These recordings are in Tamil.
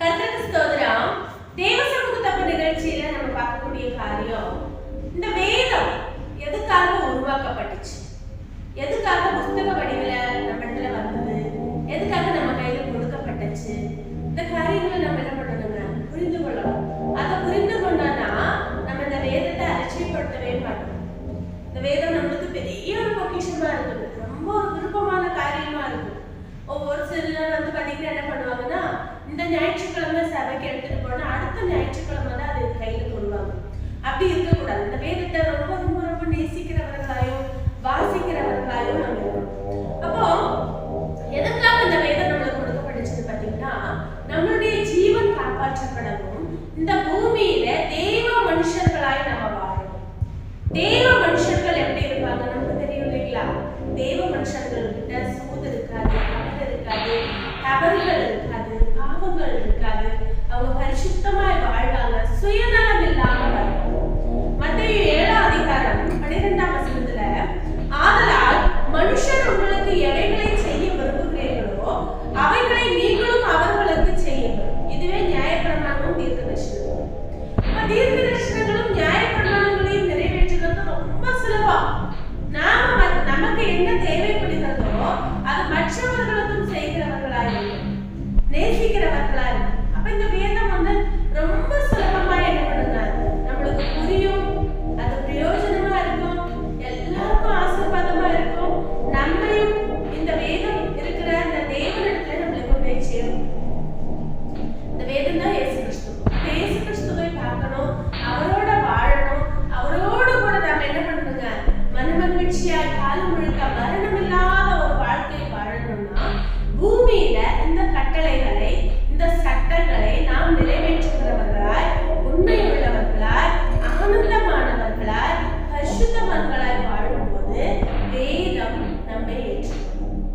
கர்த்தருக்கு ஸ்தோத்திரம். தேவ சமூகத்தப்ப நிகழ்ச்சியில நம்ம பார்க்கக்கூடிய காரியம் இந்த வேதம் எதுக்காக உருவாக்கப்பட்டுச்சு? எதுக்காக புஸ்தக வடிவில நம்ம இடத்துல வந்தது? எதுக்காக நம்ம கையில கொடுக்கப்பட்டுச்சு? இந்த காரியங்களை நம்ம என்ன பண்ணணுங்க? புரிந்து கொள்ளணும். அதை புரிந்து கொண்டோம்னா நம்ம இந்த வேதத்தை அலட்சியப்படுத்தவே மாட்டோம். இந்த வேதம் நம்மளுக்கு பெரிய ஒரு பொக்கிஷமா இருக்குது. ரொம்ப ஒரு விருப்பமான காரியமா இருக்கு ஒவ்வொரு சிலர் வந்து பாத்தீங்கன்னா என்ன பண்ணுவாங்கன்னா ஞாயிற்றுக்கிழமை சபைக்கு எடுத்துட்டு போனா அடுத்த ஞாயிற்றுக்கிழமை தான் அது கையில தொடுவாங்க அப்படி இருக்கக்கூடாது. இந்த வேதத்தை ரொம்ப ரொம்ப ரொம்ப நேசிக்கிறவர்களாயும் வாசிக்கிறவர்களாயும் நம்ம அப்போ எதற்காக இந்த வேதம் நம்மளுக்கு கொடுக்கப்பட்டுச்சு பாத்தீங்கன்னா நம்மளுடைய ஜீவன் காப்பாற்றப்படவும் இந்த பூமியில தேவ மனுஷர்களாய் நம்ம வாழணும். தேவ மனுஷர்கள் எப்படி இருப்பாங்க? நமக்கு தெரியும் இல்லைங்களா? தேவ மனுஷர்கள் கிட்ட சூது இருக்காது தவறு இருக்காது தவறுகள் இருக்காது பாவங்கள் இருக்காது அவங்க பரிசுத்தமாய் வாழ்வாங்க சுயநலம் இல்லாம மத்திய ஏழாம் அதிகாரம் பன்னிரெண்டாம் வசனத்துல ஆதலால் மனுஷர் உங்களுக்கு எவைகளை செய்ய விரும்புகிறீர்களோ அவைகளை நீங்களும் அவர்களுக்கு செய்யுங்கள் இதுவே நியாயப்பிரமாணமும் தீர்க்க தரிசனமும் தீர்க்க தரிசனங்களும் நியாயப்பிரமாணங்களையும் நிறைவேற்றுறது ரொம்ப சுலபம். நாம நமக்கு என்ன தேவை மகிழ்ச்சியா காலம் முழுக்க மரணம் இல்லாத ஒரு வாழ்க்கை வாழணும்னா பூமியில இந்த கட்டளைகளை இந்த சட்டங்களை நாம் நிறைவேற்றுகிறவர்களாய் உண்மை உள்ளவர்களாய் ஆனந்தமானவர்களாய் வாழும் வாழும்போது வேதம் நம்மை ஏற்றுக்கொள்ளும்.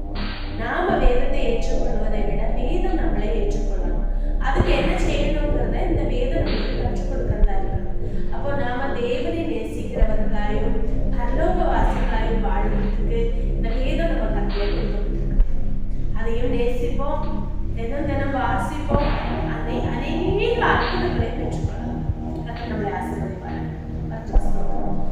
நாம வேதத்தை ஏற்றுக்கொள்வதை விட வேதம் நம்மளை ஏற்றுக்கொள்ளணும். அதுக்கு என்ன செய்யணும்? ദൈവം നേശിപ്പോ എന്നും തന്നെ വാസിപ്പോ അനേക അത്ഭുതങ്ങളെ